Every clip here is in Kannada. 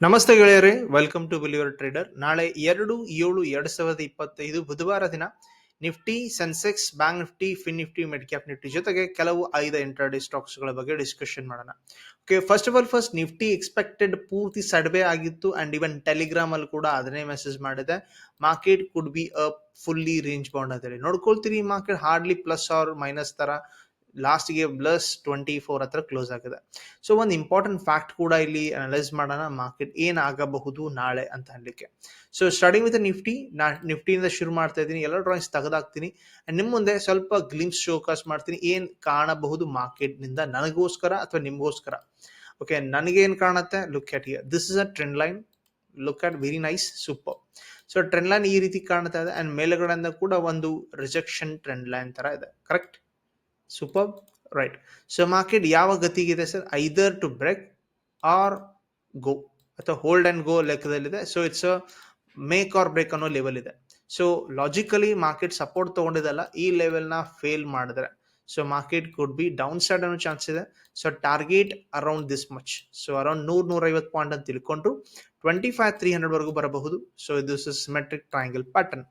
ನಮಸ್ತೆ ಗೆಳೆಯರೇ ವೆಲ್ಕಮ್ ಟು ಬಿಲಿವರ್ ಟ್ರೇಡರ್ ನಾಳೆ ಎರಡು ಏಳು ಎರಡ್ ಸಾವಿರದ ಇಪ್ಪತ್ತೈದು ಬುಧವಾರ ದಿನ Nifty Sensex bank Nifty fin Nifty mid cap Nifty ಜೊತೆಗೆ ಕೆಲವು ಐದು ಇಂಟರ್ಡೇ ಸ್ಟಾಕ್ಸ್ಗಳ ಬಗ್ಗೆ ಡಿಸ್ಕಷನ್ ಮಾಡೋಣ. Okay first of all first Nifty expected ಪೂರ್ತಿ ಸರ್ವೆ ಆಗಿತ್ತು ಅಂಡ್ ಇವನ್ ಟೆಲಿಗ್ರಾಮ್ ಅಲ್ಲಿ ಕೂಡ ಅದನ್ನೇ ಮೆಸೇಜ್ ಮಾಡಿದೆ. Market could be a fully range bound ಅಂತ ಹೇಳಿ ನೋಡ್ಕೊಳ್ತೀರಿ market hardly plus or minus ತರ ಲಾಸ್ಟ್ಗೆ ಪ್ಲಸ್ ಟ್ವೆಂಟಿ ಫೋರ್ ಹತ್ರ ಕ್ಲೋಸ್ ಆಗಿದೆ. ಸೊ, ಒಂದು ಇಂಪಾರ್ಟೆಂಟ್ ಫ್ಯಾಕ್ಟ್ ಕೂಡ ಇಲ್ಲಿ ಅನಲೈಸ್ ಮಾಡೋಣ. ಮಾರ್ಕೆಟ್ ಏನಾಗಬಹುದು ನಾಳೆ ಅಂತ ಅನ್ಲಿಕ್ಕೆ. ಸೊ ಸ್ಟಾರ್ಟಿಂಗ್ ವಿತ್ ನಿಫ್ಟಿ ನಾ ನಿಫ್ಟಿಯಿಂದ ಶುರು ಮಾಡ್ತಾ ಇದ್ದೀನಿ. ಎಲ್ಲ ಡ್ರಾಯಿಂಗ್ಸ್ ತೆಗೆದಾಕ್ತೀನಿ. ನಿಮ್ಮ ಮುಂದೆ ಸ್ವಲ್ಪ ಗ್ಲಿಮ್ಸ್ ಶೋಕಾಸ್ ಮಾಡ್ತೀನಿ. ಏನ್ ಕಾಣಬಹುದು ಮಾರ್ಕೆಟ್ನಿಂದ ನನಗೋಸ್ಕರ ಅಥವಾ ನಿಮ್ಗೋಸ್ಕರ? ಓಕೆ ನನಗೇನು ಕಾಣುತ್ತೆ? Look at here this is a trend line look at very nice super so trend line ಈ ರೀತಿ ಕಾಣ್ತಾ ಇದೆ. ಅಂಡ್ ಮೇಲುಗಡೆಯಿಂದ ಕೂಡ ಒಂದು ರಿಜೆಕ್ಷನ್ ಟ್ರೆಂಡ್ ಲೈನ್ ತರ ಇದೆ. Correct super right so market ಯಾವ ಗತಿಗಿದೆ sir either to break or go ಅಥವಾ hold and go ಲೆಕ್ಕದಲ್ಲಿದೆ so it's make or break ಅನ್ನೋ ಲೆವೆಲ್ ಇದೆ ಸೊ ಲಾಜಿಕಲಿ ಮಾರ್ಕೆಟ್ ಸಪೋರ್ಟ್ ತಗೊಂಡಿದಲ್ಲ ಈ ಲೆವೆಲ್ನ ಫೇಲ್ ಮಾಡಿದ್ರೆ so market could be downside ಅನ್ನೋ ಚಾನ್ಸ್ ಇದೆ so target around this much so around ನೂರ್ ನೂರೈವತ್ತು ಪಾಯಿಂಟ್ ಅಂತ ತಿಳ್ಕೊಂಡ್ರು ಟ್ವೆಂಟಿ ಫೈವ್ ತ್ರೀ ಹಂಡ್ರೆಡ್ ವರೆಗೂ ಬರಬಹುದು ಸೊ ಇದು ಸಿಮೆಟ್ರಿಕ್ ಟ್ರಯಾಂಗಲ್ ಪ್ಯಾಟರ್ನ್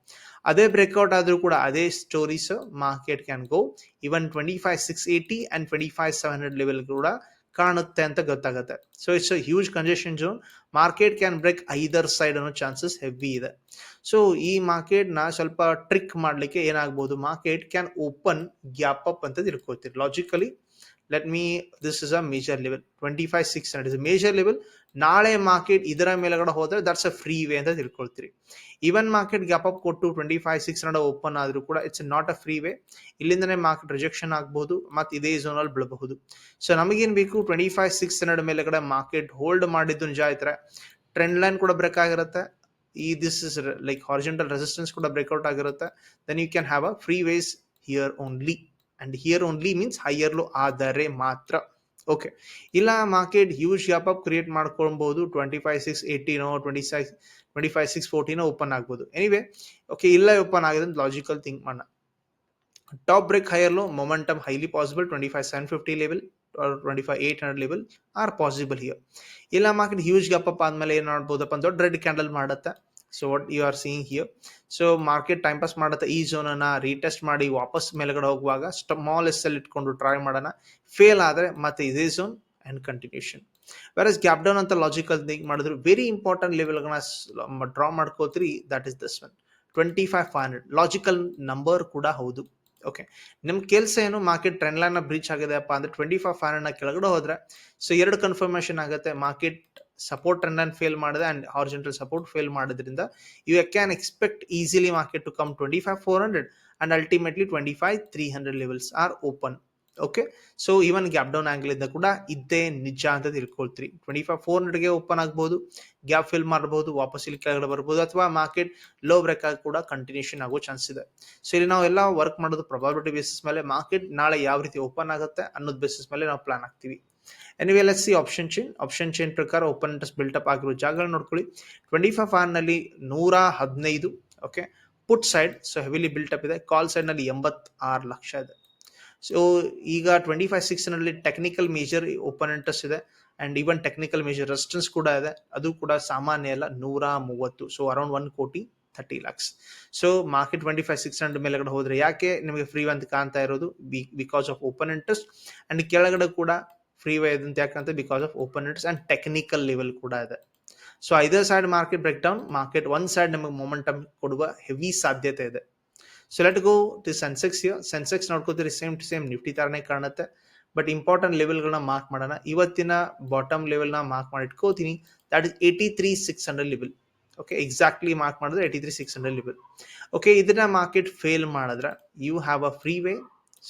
ಅದೇ ಬ್ರೇಕ್ಔಟ್ ಆದರೂ ಕೂಡ ಅದೇ stories market can go even twenty five six eighty and twenty five seven hundred level ಕೂಡ ಕಾಣುತ್ತೆ ಅಂತ ಗೊತ್ತಾಗುತ್ತೆ so it's a huge congestion zone market can break either side ಅನ್ನೋ ಚಾನ್ಸಸ್ ಹೆವಿ ಇದೆ ಸೊ ಈ ಮಾರ್ಕೆಟ್ನ ಸ್ವಲ್ಪ ಟ್ರಿಕ್ ಮಾಡ್ಲಿಕ್ಕೆ ಏನಾಗ್ಬೋದು? Market can open gap up ಅಂತ ತಿಳ್ಕೊಳ್ತೀರಿ. Logically let me this is a major level twenty five six hundred is major level ನಾಳೆ ಮಾರ್ಕೆಟ್ ಇದರ ಮೇಲೆಗಡೆ ಹೋದ್ರೆ ದಟ್ಸ್ ಅ ಫ್ರೀ ವೇ ಅಂತ ತಿಳ್ಕೊಳ್ತೀರಿ. ಈವನ್ ಮಾರ್ಕೆಟ್ ಗ್ಯಾಪ್ ಅಪ್ ಕೊಟ್ಟು twenty five six hundred open ಆದ್ರೂ ಕೂಡ it's not a free way ಇಲ್ಲಿಂದನೇ ಮಾರ್ಕೆಟ್ ರಿಜೆಕ್ಷನ್ ಆಗ್ಬಹುದು ಮತ್ತೆ ಇದೇ ಝೋನ್ ಅಲ್ಲಿ ಬೀಳಬಹುದು. ಸೊ ನಮಗೇನು ಬೇಕು? ಟ್ವೆಂಟಿ ಫೈವ್ ಸಿಕ್ಸ್ ಹಂಡ್ರೆಡ್ ಮೇಲೆಗಡೆ ಮಾರ್ಕೆಟ್ ಹೋಲ್ಡ್ ಮಾಡಿದ್ದು ನಿಜ ಆಯ್ತಾರೆ ಟ್ರೆಂಡ್ ಲೈನ್ ಕೂಡ ಬ್ರೇಕ್ ಆಗಿರುತ್ತೆ. ಈ this is like horizontal resistance ಕೂಡ ಬ್ರೇಕ್ಔಟ್ ಆಗಿರುತ್ತೆ. Then you can have a free ways here only and here only means higher low ಆದರೆ ಮಾತ್ರ. ಓಕೆ ಇಲ್ಲ market huge gap up create ಮಾಡ್ಕೊಳ್ಬಹುದು twenty five six ಏಯ್ಟೀನೋ twenty six twenty five six ಫೋರ್ಟಿನೋ open ಆಗ್ಬೋದು. ಎನಿವೆ ಓಕೆ ಇಲ್ಲ ಓಪನ್ ಆಗಿದೆ ಅಂತ ಲಾಜಿಕಲ್ ಥಿಂಕ್ ಮಾಡೋಣ. Top break higher low momentum highly possible twenty five seven fifty level twenty five eight hundred level are possible here ಇಲ್ಲ ಮಾರ್ಕೆಟ್ ಹ್ಯೂಜ್ ಗ್ಯಾಪ್ ಅಪ್ ಆದ್ಮೇಲೆ ಏನ್ ಮಾಡ್ಬೋದಪ್ಪ ಅಂತ ದೊಡ್ಡ ರೆಡ್ ಕ್ಯಾಂಡಲ್ ಮಾಡುತ್ತೆ. So what you are seeing here so market time pass ಮಾಡುತ್ತೆ ಈ ಝೋನನ್ನ ರೀಟೆಸ್ಟ್ ಮಾಡಿ ವಾಪಸ್ ಮೇಲ್ಗಡೆ ಹೋಗುವಾಗ ಸ್ಮಾಲ್ ಎಸ್ ಅಲ್ಲಿ ಇಟ್ಕೊಂಡು ಟ್ರೈ ಮಾಡೋಣ. ಫೇಲ್ ಆದ್ರೆ ಮತ್ತೆ ಇದೇ zone and continuation versus gap down ಅಂತ ಲಾಜಿಕಲ್ ಥಿಂಕ್ ಮಾಡಿದ್ರು ವೆರಿ ಇಂಪಾರ್ಟೆಂಟ್ ಲೆವೆಲ್ಗಳನ್ನ ಡ್ರಾ ಮಾಡ್ಕೋತೀರಿ that is this one twenty five five hundred logical number ಕೂಡ ಹೌದು. ಓಕೆ ನಿಮ್ ಕೆಲಸ ಏನು? ಮಾರ್ಕೆಟ್ ಟ್ರೆಂಡ್ ಲೈನ್ ಬ್ರೀಚ್ ಆಗಿದೆಪ್ಪ ಅಂದ್ರೆ ಟ್ವೆಂಟಿ ಫೈವ್ ಫೈವ್ ಹಂಡ್ರೆಡ್ ಕೆಳಗಡೆ ಹೋದ್ರೆ ಸೊ ಎರಡು ಕನ್ಫರ್ಮೇಶನ್ ಆಗುತ್ತೆ. Market support trend line fail ಮಾಡಿದೆ ಅಂಡ್ ಹಾರಿಜೆಂಟಲ್ ಸಪೋರ್ಟ್ ಫೇಲ್ ಮಾಡೋದ್ರಿಂದ you can expect easily market to come twenty five four hundred and ultimately twenty five three hundred levels are open okay so even gap down angle ಇಂದ ಕೂಡ ಇದ್ದೇ ನಿಜ ಅಂತ ತಿಳ್ಕೊಳ್ತೀರಿ. ಟ್ವೆಂಟಿ ಫೈವ್ ಫೋರ್ ಹಂಡ್ರೆಡ್ಗೆ ಓಪನ್ ಆಗ್ಬೋದು ಗ್ಯಾಪ್ ಫಿಲ್ ಮಾಡಬಹುದು ವಾಪಸ್ ಇಲ್ಲಿ ಕೆಳಗಡೆ ಬರ್ಬೋದು ಅಥವಾ ಮಾರ್ಕೆಟ್ ಲೋ ಬ್ರೇಕ್ ಆಗಿ ಕೂಡ ಕಂಟಿನ್ಯೂಷನ್ ಆಗೋ ಚಾನ್ಸ್ ಇದೆ. ಸೊ ಇಲ್ಲಿ ನಾವು ಎಲ್ಲ ವರ್ಕ್ ಮಾಡೋದು ಪ್ರೊಬಾಬಿಲಿಟಿ ಬೇಸಿಸ್ ಮೇಲೆ ಮಾರ್ಕೆಟ್ ನಾಳೆ ಯಾವ ರೀತಿ ಓಪನ್ ಆಗುತ್ತೆ ಅನ್ನೋದು ಬೇಸಿಸ್ ಮೇಲೆ ನಾವು ಪ್ಲಾನ್ ಆಗ್ತೀವಿ anyway let's see option chain option chain ಪ್ರಕಾರ ಓಪನ್ ಇಂಟ್ರೆಸ್ಟ್ ಬಿಲ್ಟಪ್ ಆಗಿರೋ ಜಾಗಗಳನ್ನ ನೋಡ್ಕೊಳ್ಳಿ. ಟ್ವೆಂಟಿ ಫೈವ್ ಆರ್ನಲ್ಲಿ ನಲ್ಲಿ ನೂರ ಹದಿನೈದು okay put side so heavily built up ಇದೆ. ಕಾಲ್ ಸೈಡ್ನಲ್ಲಿ ಎಂಬತ್ತಾರು ಲಕ್ಷ ಇದೆ. ಸೊ ಈಗ ಟ್ವೆಂಟಿ ಫೈವ್ ಸಿಕ್ಸ್ನಲ್ಲಿ ಟೆಕ್ನಿಕಲ್ ಮೇಜರ್ ಓಪನ್ ಇಂಟ್ರೆಸ್ಟ್ ಇದೆ. And even technical major resistance ಕೂಡ ಇದೆ. ಅದು ಕೂಡ ಸಾಮಾನ್ಯ ಅಲ್ಲ, ನೂರ ಮೂವತ್ತು so around one crore thirty lakhs so market twenty five six hundred ಮೇಲೆಗಡೆ ಹೋದ್ರೆ ಯಾಕೆ ನಿಮಗೆ ಫ್ರೀ ಅಂತ ಕಾಣ್ತಾ ಇರೋದು? Because of open interest and ಕೆಳಗಡೆ ಕೂಡ ಫ್ರೀ ವೇ ಇದೆ ಅಂತ ಯಾಕಂತ because of open interest and technical level ಕೂಡ ಇದೆ. So either side market break down market one side ನಮಗೆ ಮೊಮೆಂಟಮ್ ಕೊಡುವ ಹೆವಿ ಸಾಧ್ಯತೆ ಇದೆ. So let go to Sensex Sensex ನೋಡ್ಕೋತೀರಿ same to same Nifty ತರನೇ ಕಾಣುತ್ತೆ. ಬಟ್ ಇಂಪಾರ್ಟೆಂಟ್ ಲೆವೆಲ್ಗಳನ್ನ ಮಾರ್ಕ್ ಮಾಡೋಣ. ಇವತ್ತಿನ ಬಾಟಮ್ ಲೆವೆಲ್ನ ಮಾರ್ಕ್ ಮಾಡಿ ಇಟ್ಕೋತೀನಿ. That is eighty three six hundred level okay exactly mark ಮಾಡಿದ್ರೆ eighty three six hundred level okay ಇದನ್ನ ಮಾರ್ಕೆಟ್ ಫೇಲ್ ಮಾಡಿದ್ರೆ you have a free way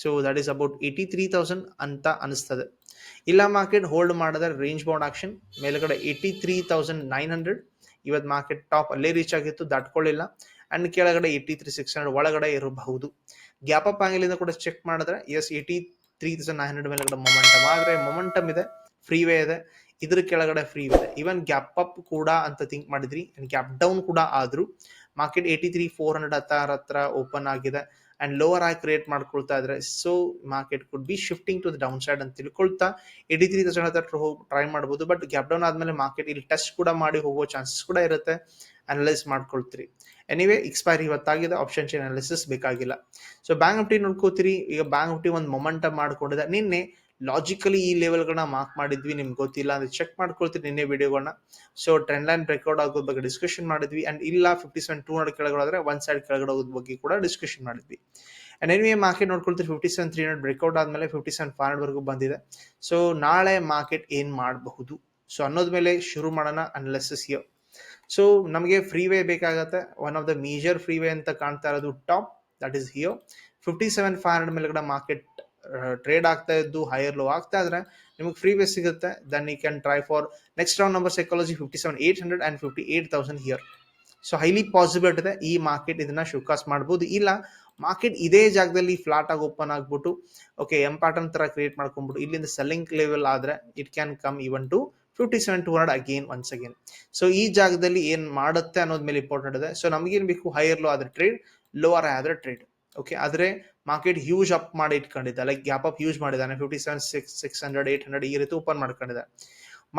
so that is about eighty three thousand ಅಂತ ಅನಿಸ್ತದೆ. ಇಲ್ಲ ಮಾರ್ಕೆಟ್ ಹೋಲ್ಡ್ ಮಾಡಿದ್ರೆ ರೇಂಜ್ ಬೌಂಡ್ ಆಕ್ಷನ್ ಮೇಲ್ಗಡೆ eighty three thousand nine hundred ಇವತ್ತು ಮಾರ್ಕೆಟ್ ಟಾಪ್ ಅಲ್ಲೇ ರೀಚ್ ಆಗಿತ್ತು, ದಾಟ್ಕೊಳ್ಳಿಲ್ಲ. ಅಂಡ್ ಕೆಳಗಡೆ ಏಯ್ಟಿ ತ್ರೀ ಸಿಕ್ಸ್ ಹಂಡ್ರೆಡ್ ಒಳಗಡೆ ಇರಬಹುದು. ಗ್ಯಾಪ್ ಅಪ್ ಆಂಗಲಿಂದ ಕೂಡ ಚೆಕ್ ಮಾಡಿದ್ರೆ yes eighty three thousand nine hundred ಮೇಲ್ಗಡೆ ಮೊಮೆಂಟಮ್ ಆದ್ರೆ ಮೊಮೆಂಟಮ್ ಇದೆ ಫ್ರೀ ವೇ ಇದೆ, ಇದ್ರ ಕೆಳಗಡೆ ಫ್ರೀ ಇದೆ. ಈವನ್ ಗ್ಯಾಪ್ ಅಪ್ ಕೂಡ ಅಂತ ಥಿಂಕ್ ಮಾಡಿದ್ರಿ ಗ್ಯಾಪ್ ಡೌನ್ ಕೂಡ ಆದ್ರೂ market eighty three four hundred ಹತ್ತಾರ ಹತ್ರ ಓಪನ್ ಆಗಿದೆ. ಅಂಡ್ ಲೋವರ್ ಆಗಿ ಕ್ರಿಯೇಟ್ ಮಾಡ್ಕೊಳ್ತಾ ಇದ್ರೆ so market could be shifting to the down side ಅಂತ ತಿಳ್ಕೊಳ್ತಾ ಎಡಿ ತ್ರೀ ತೌಸಂಡ್ ಹತ್ರ ಹೋಗಿ ಟ್ರೈ ಮಾಡ್ಬೋದು. ಬಟ್ ಗ್ಯಾಪ್ ಡೌನ್ ಆದ್ಮೇಲೆ ಮಾರ್ಕೆಟ್ ಇಲ್ಲಿ ಟೆಸ್ಟ್ ಕೂಡ ಮಾಡಿ ಹೋಗೋ ಚಾನ್ಸಸ್ ಕೂಡ ಇರುತ್ತೆ. ಅನಲೈಸ್ ಮಾಡ್ಕೊಳ್ತೀರಿ. ಎನಿವೇ ಎಕ್ಸ್ಪೈರ್ ಇವತ್ತಾಗಿದೆ. ಆಪ್ಷನ್ ಚೇನ್ ಅನಾಲಿಸಿಸ್ ಬೇಕಾಗಿಲ್ಲ. ಸೊ ಬ್ಯಾಂಕ್ ನಿಫ್ಟಿ ನೋಡ್ಕೋತೀರಿ ಈಗ ಬ್ಯಾಂಕ್ ನಿಫ್ಟಿ ಒಂದು ಮೊಮೆಂಟಮ್ ಮಾಡ್ಕೊಂಡಿದೆ. ನಿನ್ನೆ ಲಾಜಿಕಲಿ ಈ ಲೆವೆಲ್ಗಳನ್ನ ಮಾರ್ಕ್ ಮಾಡಿದ್ವಿ, ನಿಮ್ಗೆ ಗೊತ್ತಿಲ್ಲ ಅಂದ್ರೆ ಚೆಕ್ ಮಾಡ್ಕೊಳ್ತೀನಿ ನಿನ್ನೆ ವಿಡಿಯೋಗಳನ್ನ ಸೊ ಟ್ರೆಂಡ್ ಲೈನ್ ಬ್ರೇಕ್ಔಟ್ ಆಗೋದ್ ಬಗ್ಗೆ ಡಿಸ್ಕಷನ್ ಮಾಡಿದ್ವಿ ಅಂಡ್ ಇಲ್ಲ ಫಿಫ್ಟಿ ಸೆವೆನ್ ಟೂ ಹಂಡ್ರೆಡ್ ಕೆಳಗಡೆ ಆದ್ರೆ ಒನ್ ಸೈಡ್ ಕೆಳಗಡೆ ಹೋಗೋದ್ ಬಗ್ಗೆ ಕೂಡ ಡಿಸ್ಕಷನ್ ಮಾಡಿದ್ವಿ. And anyway market ನೋಡ್ಕೊಳ್ತೀವಿ fifty seven three hundred breakout ಆದ್ಮೇಲೆ ಫಿಫ್ಟಿ ಸೆವೆನ್ ಫೈವ್ ಹಂಡ್ರೆಡ್ ವರೆಗೂ ಬಂದಿದೆ. ಸೊ ನಾಳೆ ಮಾರ್ಕೆಟ್ ಏನ್ ಮಾಡಬಹುದು? ಸೊ ಅನ್ನೋದ್ ಮೇಲೆ ಶುರು ಮಾಡೋಣ ಅನಲಿಸಿಸ್ ಹಿಯೋ ಸೊ ನಮಗೆ ಫ್ರೀ ವೇ ಬೇಕಾಗತ್ತೆ. One of the major free way ಅಂತ ಕಾಣ್ತಾ ಇರೋದು top that is here fifty seven five hundred ಮೇಲ್ಗಡೆ ಮಾರ್ಕೆಟ್ ಟ್ರೇಡ್ ಆಗ್ತಾ ಇದ್ದು ಹೈಯರ್ ಲೋ ಆಗ್ತಾ ಇದ್ರೆ ನಿಮಗೆ ಫ್ರೀ ಬೇಸ್ ಸಿಗುತ್ತೆ. Then you can try for next round number psychology fifty seven eight hundred and fifty eight thousand here so highly possibility ಇದೆ. ಈ ಮಾರ್ಕೆಟ್ ಇದನ್ನ ಶೋಕಾಸ್ ಮಾಡ್ಬೋದು. ಇಲ್ಲ ಮಾರ್ಕೆಟ್ ಇದೇ ಜಾಗದಲ್ಲಿ ಫ್ಲಾಟ್ ಆಗಿ ಓಪನ್ ಆಗ್ಬಿಟ್ಟು ಓಕೆ ಎಂ ಪ್ಯಾಟರ್ನ್ ತರ ಕ್ರಿಯೇಟ್ ಮಾಡ್ಕೊಂಡ್ಬಿಟ್ಟು ಇಲ್ಲಿಂದ ಸೆಲ್ಲಿಂಗ್ ಲೆವೆಲ್ ಆದ್ರೆ it can come even to fifty seven two hundred again once again so ಈ ಜಾಗದಲ್ಲಿ ಏನ್ ಮಾಡುತ್ತೆ ಅನ್ನೋದ್ ಮೇಲೆ ಇಂಪಾರ್ಟೆಂಟ್ ಇದೆ. ಸೊ ನಮಗೇನ್ ಬೇಕು? ಹೈಯರ್ ಲೋ ಆದ್ರೆ ಟ್ರೇಡ್ ಲೋವರ್ ಆದ್ರೆ ಟ್ರೇಡ್ ಓಕೆ ಆದ್ರೆ ಮಾರ್ಕೆಟ್ ಹ್ಯೂಜ್ ಅಪ್ ಮಾಡಿ ಇಟ್ಕೊಂಡಿದ್ದ. ಲೈಕ್ ಗ್ಯಾಪ್ ಅಪ್ ಯೂಸ್ ಮಾಡಿದ್ದಾನೆ. Fifty seven six six hundred eight hundred ಈ ರೀತಿ ಓಪನ್ ಮಾಡ್ಕೊಂಡಿದೆ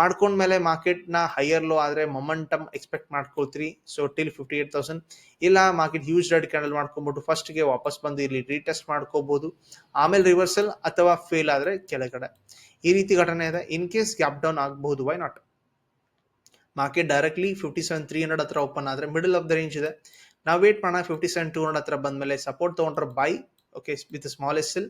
ಮಾಡ್ಕೊಂಡ್ಮೇಲೆ ಮಾರ್ಕೆಟ್ನ ಹೈಯರ್ ಲೋ ಆದ್ರೆ momentum expect ಮಾಡ್ಕೊಳ್ತೀರಿ. So till fifty eight thousand ಇಲ್ಲ ಮಾರ್ಕೆಟ್ ಹ್ಯೂಜ್ ರೆಡ್ ಕ್ಯಾಂಡಲ್ ಮಾಡ್ಕೊಂಬಿಟ್ಟು ಫಸ್ಟ್ಗೆ ವಾಪಸ್ ಬಂದು ಇಲ್ಲಿ ರೀಟೆಸ್ಟ್ ಮಾಡ್ಕೋಬಹುದು ಆಮೇಲೆ ರಿವರ್ಸಲ್ ಅಥವಾ ಫೇಲ್ ಆದ್ರೆ ಕೆಳಗಡೆ. ಈ ರೀತಿ ಘಟನೆ ಇದೆ. ಇನ್ ಕೇಸ್ ಗ್ಯಾಪ್ ಡೌನ್ ಆಗಬಹುದು why not market directly fifty seven three hundred ಹತ್ರ ಓಪನ್ ಆದ್ರೆ ಮಿಡಲ್ ಆಫ್ ದ ರೇಂಜ್ ಇದೆ. ನಾವು ವೇಟ್ ಮಾಡೋಣ. ಫಿಫ್ಟಿ ಸೆವೆನ್ ಟೂ ಹಂಡ್ರೆಡ್ ಹತ್ರ ಬಂದ್ಮೇಲೆ ಸಪೋರ್ಟ್ ತಗೊಂಡ್ರೆ buy okay with small S L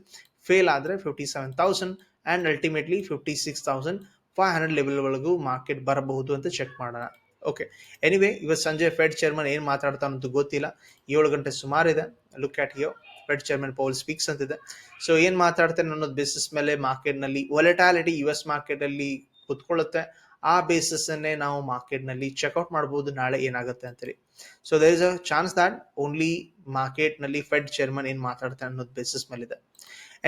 fail ಆದರೆ fifty seven thousand and ultimately fifty six thousand five hundred level ಒಳಗೂ ಮಾರ್ಕೆಟ್ ಬರಬಹುದು ಅಂತ ಚೆಕ್ ಮಾಡೋಣ. ಓಕೆ ಎನಿವೇ ಇವತ್ತು ಸಂಜೆ ಫೆಡ್ ಚೇರ್ಮನ್ ಏನ್ ಮಾತಾಡ್ತಾ ಅಂತ ಗೊತ್ತಿಲ್ಲ. ಏಳು ಗಂಟೆ ಸುಮಾರಿದೆ look at you Fed chairman Powell speaks ಅಂತಿದೆ ಸೊ ಏನ್ ಮಾತಾಡ್ತೇನೆ ಅನ್ನೋದು ಬೇಸಿಸ್ ಮೇಲೆ ಮಾರ್ಕೆಟ್ನಲ್ಲಿ ಒಲೆಟಾಲಿಟಿ ಯು ಎಸ್ ಮಾರ್ಕೆಟಲ್ಲಿ ಕುತ್ಕೊಳ್ಳುತ್ತೆ. ಆ ಬೇಸಿಸ್ ಅನ್ನೇ ನಾವು ಮಾರ್ಕೆಟ್ನಲ್ಲಿ ಚೆಕ್ಔಟ್ ಮಾಡಬಹುದು ನಾಳೆ ಏನಾಗುತ್ತೆ ಅಂತೇಳಿ. So there is a chance that only ಮಾರ್ಕೆಟ್ನಲ್ಲಿ ಫೆಡ್ ಚೇರ್ಮನ್ ಏನ್ ಮಾತಾಡ್ತಾರೆ ಅನ್ನೋದು ಬೇಸಿಸ್ ಮೇಲೆ ಇದೆ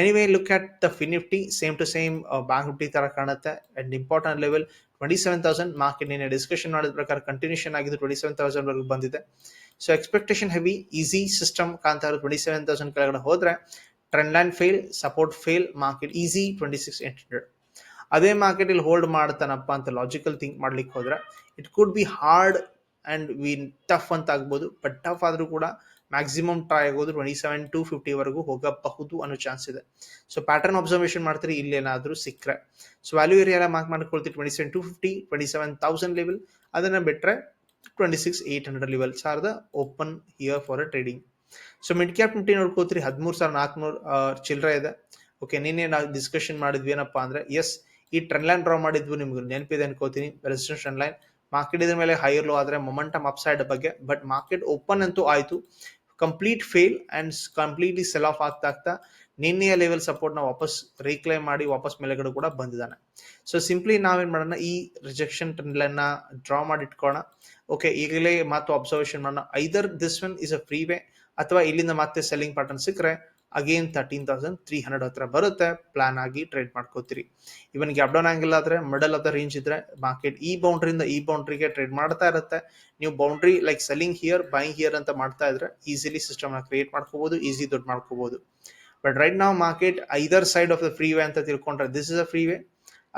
anyway look at the FinNifty same to same bank Nifty ತರ ಕಾಣುತ್ತೆ. And important level twenty seven thousand market ನಿನ್ನೆ ಡಿಸ್ಕಷನ್ ಮಾಡಿದ ಪ್ರಕಾರ ಕಂಟಿನ್ಯೂಷನ್ ಆಗಿದ್ದು ಟ್ವೆಂಟಿ ಸೆವೆನ್ ತೌಸಂಡ್ ವರೆಗೂ ಬಂದಿದೆ. So expectation heavy easy system ಕಾಣ್ತಾ ಇರೋ ಟ್ವೆಂಟಿ ಸೆವೆನ್ ತೌಸಂಡ್ ಕೆಳಗಡೆ ಹೋದ್ರೆ trend line fail support fail market easy twenty six eight hundred ಅದೇ ಮಾರ್ಕೆಟ್ ಇಲ್ಲಿ ಹೋಲ್ಡ್ ಮಾಡ್ತಾನಪ್ಪ ಅಂತ ಲಾಜಿಕಲ್ ಥಿಂಕ್ ಮಾಡ್ಲಿಕ್ಕೆ ಹೋದ್ರೆ it could be hard and we tough ಅಂತ ಆಗ್ಬೋದು ಬಟ್ ಟಫ್ ಆದರೂ ಕೂಡ ಮ್ಯಾಕ್ಸಿಮಮ್ ಟ್ರೈ ಆಗೋದು ಟ್ವೆಂಟಿ ಸೆವೆನ್ ಟು ಫಿಫ್ಟಿ ವರೆಗೂ ಹೋಗಬಹುದು ಅನ್ನೋ ಚಾನ್ಸ್ ಇದೆ. ಸೊ ಪ್ಯಾಟರ್ನ್ ಅಬ್ಸರ್ವೇಷನ್ ಮಾಡ್ತೀರಿ ಇಲ್ಲೇನಾದರೂ ಸಿಕ್ಕರೆ. ಸೊ ವ್ಯಾಲ್ಯೂ ಏರಿಯಾ ಮಾರ್ಕ್ ಮಾಡ್ಕೊಳ್ತೀವಿ twenty seven to fifty twenty seven thousand level ಅದನ್ನ ಬಿಟ್ಟರೆ twenty six eight hundred level the open here for a trading so mid cap Nifty ನೋಡ್ಕೋತೀರಿ, ಹದಿಮೂರು ಸಾವಿರ ನಾಲ್ಕುನೂರು ಚಿಲ್ಲರೆ ಇದೆ. ಓಕೆ ನಿನ್ನೆ ನಾವು ಡಿಸ್ಕಷನ್ ಮಾಡಿದ್ವಿ ಏನಪ್ಪಾ ಅಂದ್ರೆ ಎಸ್ ಈ ಟ್ರೆಂಡ್ ಲೈನ್ ಡ್ರಾ ಮಾಡಿದ್ವಿ, ನಿಮ್ಗೆ ನೆನಪಿದೆ ಅನ್ಕೋತೀನಿ. ರೆಸಿಸ್ಟೆನ್ಸ್ ಟ್ರೆಂಡ್ ಲೈನ್ ಮಾರ್ಕೆಟ್ ಇದ್ರ ಮೇಲೆ ಹೈಯರ್ ಲೋ ಆದ್ರೆ ಮೊಮೆಂಟಮ್ ಅಪ್ ಸೈಡ್ ಬಗ್ಗೆ ಬಟ್ ಮಾರ್ಕೆಟ್ ಓಪನ್ ಅಂತೂ ಆಯ್ತು. Complete fail and completely sell off ಆಗ್ತಾ ಆಗ್ತಾ ನಿನ್ನೆಯ ಲೆವೆಲ್ ಸಪೋರ್ಟ್ನ ವಾಪಸ್ ರೀಕ್ಲೈಮ್ ಮಾಡಿ, ವಾಪಸ್ ಮೇಲೆಗಡೆ ಕೂಡ ಬಂದಿದ್ದಾನೆ. ಸೊ ಸಿಂಪ್ಲಿ ನಾವೇನ್ ಮಾಡೋಣ, ಈ ರಿಜೆಕ್ಷನ್ ಟ್ರೆಂಡ್ ಲೈನ್ನ ಡ್ರಾ ಮಾಡಿ ಇಟ್ಕೋಣ ಓಕೆ ಈಗಲೇ ಮತ್ತು ಅಬ್ಸರ್ವೇಷನ್ ಮಾಡೋಣ. Either this one is a free way ಅಥವಾ ಇಲ್ಲಿಂದ ಮತ್ತೆ ಸೆಲ್ಲಿಂಗ್ ಪ್ಯಾಟರ್ನ್ ಸಿಕ್ಕರೆ again thirteen thousand three hundred ಹತ್ರ ಬರುತ್ತೆ. ಪ್ಲಾನ್ ಆಗಿ ಟ್ರೇಡ್ ಮಾಡ್ಕೋತೀರಿ. ಇವನ್ ಗ್ಯಾಪ್ ಡೌನ್ ಆಗಿಲ್ಲ ಆದ್ರೆ ಮಿಡಲ್ ಆಫ್ ದ ರೇಂಜ್ ಇದ್ರೆ ಮಾರ್ಕೆಟ್ ಈ ಬೌಂಡ್ರಿಯಿಂದ ಈ ಬೌಂಡ್ರಿಗೆ ಟ್ರೇಡ್ ಮಾಡ್ತಾ ಇರುತ್ತೆ. ನೀವು boundary like selling here buying here ಅಂತ ಮಾಡ್ತಾ ಇದ್ರೆ ಈಸಿಲಿ ಸಿಸ್ಟಮ್ ಕ್ರಿಯೇಟ್ ಮಾಡ್ಕೋಬಹುದು ಈಸಿ ದುಡ್ಡು ಮಾಡ್ಕೋಬಹುದು ಬಟ್ ರೈಟ್ ನಾವು market either side of the free way ಅಂತ ತಿಳ್ಕೊಂಡ್ರೆ this is a free way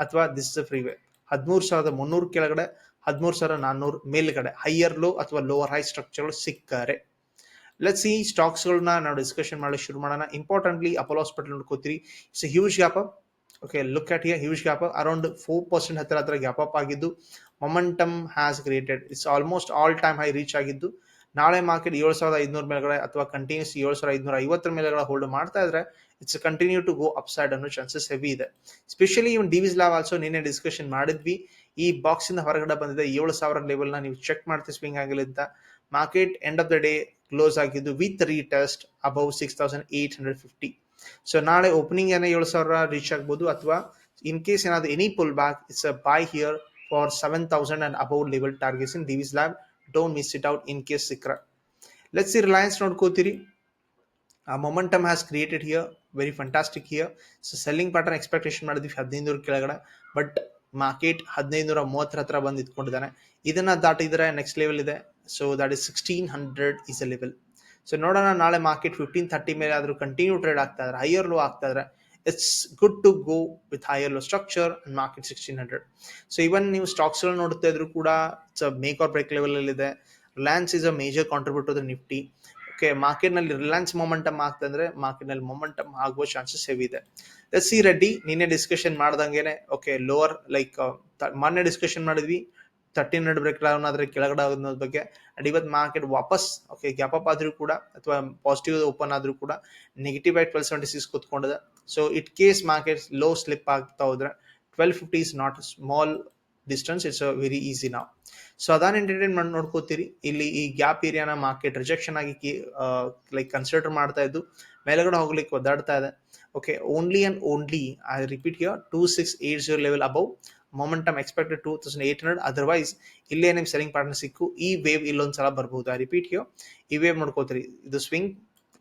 ಅಥವಾ this is a free way ಹದಿಮೂರು ಸಾವಿರದ ಮುನ್ನೂರು ಕೆಳಗಡೆ, ಹದಿಮೂರು ಸಾವಿರದ ನಾನ್ನೂರು ಮೇಲ್ಗಡೆ ಹೈಯರ್ ಲೋ ಅಥವಾ ಲೋವರ್ ಹೈ ಸ್ಟ್ರಕ್ಚರ್ ಸಿಕ್ಕರೆ. ಲೆಟ್ಸ್ ಸಿ ಸ್ಟಾಕ್ಸ್ಗಳನ್ನ ನಾವು ಡಿಸ್ಕಷನ್ ಮಾಡಲು ಶುರು ಮಾಡೋಣ. Importantly Apollo hospital ನೋಡ್ಕೋತೀರಿ it's huge gap up okay look at here huge gap around four percent ಹತ್ರ ಹತ್ರ ಗ್ಯಾಪ್ ಅಪ್ ಆಗಿದ್ದು momentum has created it's almost all time high reach ಆಗಿದ್ದು, ನಾಳೆ ಮಾರ್ಕೆಟ್ ಏಳು ಸಾವಿರದ ಐದುನೂರ ಮೇಲ್ಗಡೆ ಅಥವಾ ಕಂಟಿನ್ಯೂಸ್ ಏಳು ಸಾವಿರದ ಐದುನೂರ ಐವತ್ತರ ಮೇಲೆ ಹೋಲ್ಡ್ ಮಾಡ್ತಾ ಇದ್ರೆ it's continue to go upside ಅನ್ನೋ ಚಾನ್ಸಸ್ ಹೆವಿ ಇದೆ. Specially even Divi's lab also ನಿನ್ನೆ ಡಿಸ್ಕಷನ್ ಮಾಡಿದ್ವಿ. ಈ ಬಾಕ್ಸ್ ಇಂದ ಹೊರಗಡೆ ಬಂದಿದೆ ಏಳು ಸಾವಿರ ಲೆವೆಲ್ನ ನೀವು ಚೆಕ್ ಮಾಡ್ತೀವಿ ಸ್ವಿಂಗ್ ಅಂತ. Market end of the day close ಆಗಿದ್ದು with retest above six thousand eight hundred fifty so ನಾಳೆ ಓಪನಿಂಗ್ ಏನೋ ಏಳು ಸಾವಿರ ರೀಚ್ ಆಗ್ಬೋದು ಅಥವಾ ಇನ್ ಕೇಸ್ ಏನಾದ್ರು any pull back it's a buy here for seven thousand and above level targets in Divi's lab don't miss it out in case ಸಿಕ್ರ ಲೆಟ್ಸ್ ಸಿ ರಿಲಯನ್ಸ್ ನೋಡ್ಕೋತೀರಿ. ಆ momentum has created here very fantastic here so selling pattern expectation ಮಾಡಿದ್ವಿ ಹದಿನೈದು ಕೆಳಗಡೆ. ಬಟ್ ಮಾರ್ಕೆಟ್ ಹದಿನೈದು ನೂರ ಮೂವತ್ತರ ಹತ್ರ ಬಂದು ಇಟ್ಕೊಂಡಿದ್ದಾನೆ ಇದನ್ನ ದಾಟಿದ್ರೆ ನೆಕ್ಸ್ಟ್ ಲೆವೆಲ್ ಇದೆ. So that is sixteen hundred is a level so ನೋಡೋಣ ನಾಳೆ ಮಾರ್ಕೆಟ್ ಫಿಫ್ಟೀನ್ ಥರ್ಟಿ ಮೇಲೆ ಆದರೂ ಕಂಟಿನ್ಯೂ ಟ್ರೇಡ್ ಆಗ್ತಾ ಇದ್ರೆ ಹೈಯರ್ ಲೋ ಆಗ್ತಾ ಇದ್ರೆ it's good to go with higher low structure and market sixteen hundred so even ನೀವು ಸ್ಟಾಕ್ಸ್ ನೋಡ್ತಾ ಇದ್ರು ಕೂಡ it's make or break level ಇದೆ. Reliance is a major contributor Nifty okay ಮಾರ್ಕೆಟ್ನಲ್ಲಿ ರಿಲಯನ್ಸ್ ಮೊಮೆಂಟಮ್ ಆಗ್ತಂದ್ರೆ ಮಾರ್ಕೆಟ್ನಲ್ಲಿ ಮೊಮೆಂಟಮ್ ಆಗುವ ಚಾನ್ಸಸ್ ಹೆವಿ ಇದೆ. ಸಿ ರೆಡ್ಡಿ ನಿನ್ನೆ ಡಿಸ್ಕಷನ್ ಮಾಡ್ದಂಗೆನೆ ಓಕೆ ಲೋವರ್ ಲೈಕ್ ಮೊನ್ನೆ ಡಿಸ್ಕಷನ್ ಮಾಡಿದ್ವಿ ತರ್ಟೀನ್ ಹಂಡ್ರೆಡ್ ಬ್ರೇಕ್ ಡೌನ್ ಆದ್ರೆ ಕೆಳಗಡೆ ಆಗೋದ್ರ ಬಗ್ಗೆ ಅಂಡ್ ಇವತ್ತು ಮಾರ್ಕೆಟ್ ವಾಪಸ್ ಓಕೆ ಗ್ಯಾಪ್ ಅಪ್ ಆದ್ರೂ ಕೂಡ ಅಥವಾ ಪಾಸಿಟಿವ್ ಓಪನ್ ಆದ್ರೂ ಕೂಡ ನೆಗೆಟಿವ್ ಆಗಿ twelve seventy six ಕೂತ್ಕೊಂಡಿದೆ. So it case market low slip ಆಗ್ತಾ ಹೋದ್ರೆ twelve fifty is not small distance it's a very easy ನಾವು ಸೊ ಅದನ್ ಎಂಟರ್ಟೈನ್ ಮಾಡಿ ನೋಡ್ಕೋತೀರಿ. ಇಲ್ಲಿ ಈ ಗ್ಯಾಪ್ ಏರಿಯಾನ ಮಾರ್ಕೆಟ್ ರಿಜೆಕ್ಷನ್ ಆಗಿ ಲೈಕ್ ಕನ್ಸಿಡರ್ ಮಾಡ್ತಾ ಇದ್ದು ಮೇಲ್ಗಡೆ ಹೋಗ್ಲಿಕ್ಕೆ ಒದ್ದಾಡ್ತಾ ಇದೆ. Okay only and only I repeat here two six eight zero level above momentum expected two thousand eight hundred otherwise ಇಲ್ಲೇ ನಿಮ್ ಸೆಲಿಂಗ್ ಪಾರ್ಟ್ನರ್ ಸಿಕ್ಕು. ಈ ವೇವ್ ಇಲ್ಲೊಂದ್ ಸಲ ಬರ್ಬೋದು. ರಿಪೀಟ್ ಯು ಈ ವೇವ್ ನೋಡ್ಕೋತೀರಿ ಇದು ಸ್ವಿಂಗ್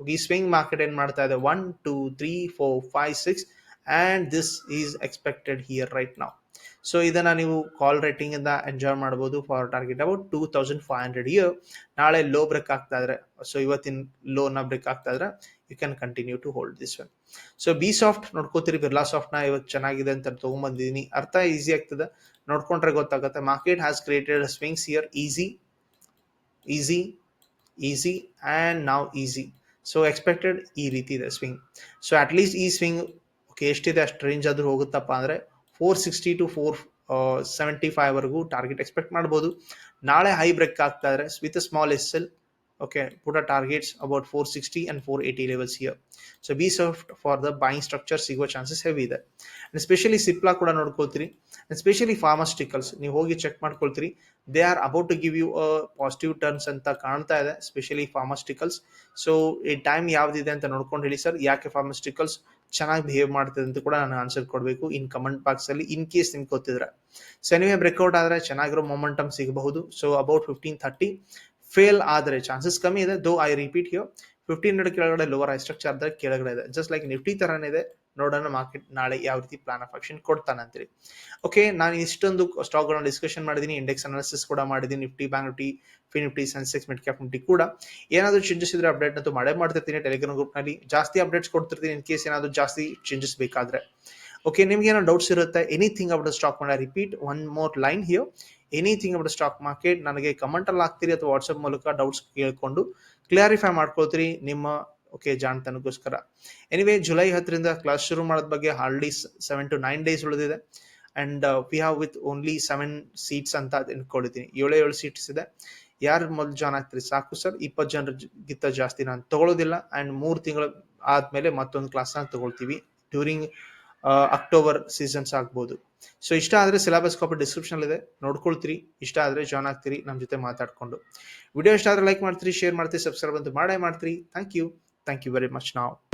ಈ ಸ್ವಿಂಗ್ ಮಾರ್ಕೆಟ್ ಏನ್ ಮಾಡ್ತಾ ಇದೆ? One two three four five six and this is expected here right ನಾವು ಸೊ ಇದನ್ನ ನೀವು ಕಾಲ್ ರೇಟಿಂಗ್ ಇಂದ ಎಂಜಾಯ್ ಮಾಡಬಹುದು for target about two thousand five hundred here ನಾಳೆ ಲೋ ಬ್ರೇಕ್ ಆಗ್ತಾ ಇದ್ರೆ ಸೊ ಇವತ್ತಿನ ಲೋನ ಬ್ರೇಕ್ ಆಗ್ತಾ ಇದ್ರೆ you can continue to hold this one so B soft ನೋಡ್ಕೋತೀರಿ Birla ಸಾಫ್ಟ್ನ ಇವತ್ತು ಚೆನ್ನಾಗಿದೆ ಅಂತ ತಗೊಂಡ್ಬಂದಿದ್ದೀನಿ ಅರ್ಥ ಈಸಿ ಆಗ್ತದೆ. ನೋಡ್ಕೊಂಡ್ರೆ ಗೊತ್ತಾಗುತ್ತೆ. Market has created swings here easy easy easy and ನಾವು ಈಸಿ ಸೊ ಎಕ್ಸ್ಪೆಕ್ಟೆಡ್ ಈ ರೀತಿ ಇದೆ ಸ್ವಿಂಗ್ ಸೊ ಅಟ್ ಲೀಸ್ಟ್ ಈ ಸ್ವಿಂಗ್ ಓಕೆ ಎಷ್ಟಿದೆ? ಅಷ್ಟು ರೇಂಜ್ ಆದರೂ ಹೋಗುತ್ತಪ್ಪ ಅಂದರೆ four sixty to four seventy five ವರೆಗೂ ಟಾರ್ಗೆಟ್ ಎಕ್ಸ್ಪೆಕ್ಟ್ ಮಾಡ್ಬೋದು. ನಾಳೆ ಹೈ ಬ್ರೇಕ್ ಆಗ್ತಾ ಇದ್ರೆ ವಿತ್ ಸ್ಮಾಲ್ ಎಸ್ ಎಲ್ ಪುಟ targets about four sixty and four eighty levels here so B soft for the buying structure ಸಿಗುವ ಚಾನ್ಸಸ್ ಹೆವಿ ಇದೆ ಅಂಡ್ ಸ್ಪೆಷಲಿ ಸಿಪ್ಲಾ ಕೂಡ ನೋಡ್ಕೊಳ್ತೀರಿ ಅಂಡ್ ಸ್ಪೆಷಲಿ ಫಾರ್ಮಾಸ್ಟಿಕಲ್ಸ್ ನೀವು ಹೋಗಿ check ಮಾಡ್ಕೊಳ್ತೀರಿ they are about to give you a positive turns ಅಂತ ಕಾಣ್ತಾ ಇದೆ ಸ್ಪೆಷಲಿ ಫಾರ್ಮಾಸ್ಟಿಕಲ್ಸ್ ಸೊ ಈ ಟೈಮ್ ಯಾವ್ದಿದೆ ಅಂತ ನೋಡ್ಕೊಂಡು ಹೇಳಿ ಸರ್ ಯಾಕೆ ಫಾರ್ಮಾಸ್ಟಿಕಲ್ಸ್ ಚೆನ್ನಾಗಿ ಬಿಹೇವ್ ಮಾಡ್ತದೆ ಅಂತ ಕೂಡ ನಾನು ಆನ್ಸರ್ ಕೊಡಬೇಕು ಇನ್ ಕಮೆಂಟ್ ಬಾಕ್ಸ್ ಅಲ್ಲಿ ಇನ್ ಕೇಸ್ ನಿಮ್ಗೆ ಗೊತ್ತಿದ್ರೆ ಸೊ ಎನಿವೆ ಬ್ರೇಕ್ಔಟ್ ಆದ್ರೆ ಚೆನ್ನಾಗಿರೋ ಮೊಮೆಂಟಮ್ ಸಿಗಬಹುದು so about fifteen thirty fail ಆದ್ರೆ ಚಾನ್ಸಸ್ ಕಮ್ಮಿ ಇದೆ though I repeat here fifteen hundred ಕೆಳಗಡೆ ಲೋವರ್ ಐ ಸ್ಟ್ರಕ್ಚರ್ ಆದ್ರೆ ಕೆಳಗಡೆ ಇದೆ. ಜಸ್ಟ್ ಲೈಕ್ ನಿಫ್ಟಿ ತರನೇ ಇದೆ, ನೋಡೋಣ ಮಾರ್ಕೆಟ್ ನಾಳೆ ಯಾವ ರೀತಿ ಪ್ಲಾನ್ ಆಫ್ ಆಕ್ಷನ್ ಕೊಡ್ತಾನೆ ಓಕೆ ನಾನು ಇಷ್ಟೊಂದು ಸ್ಟಾಕ್ಗಳನ್ನ ಡಿಸ್ಕಷನ್ ಮಾಡಿದ್ದೀನಿ ಇಂಡೆಕ್ಸ್ ಅನಾಲಿಸಿಸ್ ಕೂಡ ಮಾಡಿದ್ದೀನಿ ನಿಫ್ಟಿ ಬ್ಯಾಂಕ್ ನಿಫ್ಟಿ ಫಿ Nifty Sensex mid cap Nifty ಕೂಡ. ಏನಾದರೂ ಚೇಂಜಸ್ ಇದ್ರೆ ಅಪ್ಡೇಟ್ ಅಂತೂ ಮಾಡೇ ಮಾಡ್ತಿರ್ತೀನಿ ಟೆಲಿಗ್ರಾಮ್ ಗ್ರೂಪ್ನಲ್ಲಿ. ಜಾಸ್ತಿ ಅಪ್ಡೇಟ್ಸ್ ಕೊಡ್ತಿರ್ತೀನಿ ಇನ್ ಕೇಸ್ ಏನಾದರೂ ಜಾಸ್ತಿ ಚೇಂಜಸ್ ಬೇಕಾದ್ರೆ. ಓಕೆ ನಿಮ್ಗೆ ಏನೋ ಡೌಟ್ಸ್ ಇರುತ್ತೆ ಎನಿಥಿಂಗ್ ಅಬೌಟ್ ಸ್ಟಾಕ್ ಮಾಡ repeat one more line here anything about stock market ನನಗೆ ಕಮೆಂಟ್ ಅಲ್ಲಿ ಹಾಕ್ತೀರಿ ಅಥವಾ ವಾಟ್ಸ್ಆಪ್ ಮೂಲಕ ಡೌಟ್ಸ್ ಕೇಳ್ಕೊಂಡು ಕ್ಲಾರಿಫೈ ಮಾಡ್ಕೊಳ್ತೀರಿ ನಿಮ್ಮ ಓಕೆ ಜಾಣತನಕ್ಕೋಸ್ಕರ ಎನಿವೇ ಜುಲೈ ಹತ್ತರಿಂದ ಕ್ಲಾಸ್ ಶುರು ಮಾಡೋದ್ ಬಗ್ಗೆ already seven to nine days ಉಳಿದಿದೆ. And we have with only seven seats ಅಂತ ಅನ್ಕೊಂಡಿದ್ದೀನಿ. ಏಳು ಏಳು ಸೀಟ್ಸ್ ಇದೆ. ಯಾರು ಮೊದಲು ಜಾಯ್ನ್ ಆಗ್ತೀರಿ? ಸಾಕು ಸರ್ ಇಪ್ಪತ್ತು ಜನರಿಗಿಂತ ಜಾಸ್ತಿ ನಾನು ತಗೊಳ್ಳೋದಿಲ್ಲ ಅಂಡ್ ಮೂರು ತಿಂಗಳು ಆದ್ಮೇಲೆ ಮತ್ತೊಂದು ಕ್ಲಾಸ್ನ ತಗೊಳ್ತೀವಿ. ಡ್ಯೂರಿಂಗ್ ಅಕ್ಟೋಬರ್ ಸೀಸನ್ಸ್ ಆಗ್ಬೋದು. ಸೊ ಇಷ್ಟ ಆದ್ರೆ ಸಿಲೆಬಸ್ ಕಾಪಿ ಡಿಸ್ಕ್ರಿಪ್ಷನ್ ಇದೆ ನೋಡ್ಕೊಳ್ತೀರಿ. ಇಷ್ಟ ಆದ್ರೆ ಜಾಯ್ನ್ ಆಗ್ತೀರಿ. ನಮ್ಮ ಜೊತೆ ಮಾತಾಡ್ಕೊಂಡು. ವಿಡಿಯೋ ಇಷ್ಟ ಆದರೆ ಲೈಕ್ ಮಾಡ್ತೀರಿ ಶೇರ್ ಮಾಡ್ತೀರಿ ಸಬ್ಸ್ಕ್ರೈಬ್ ಅಂತ ಮಾಡೇ ಮಾಡ್ತೀರಿ. Thank you thank you very much ನಾವು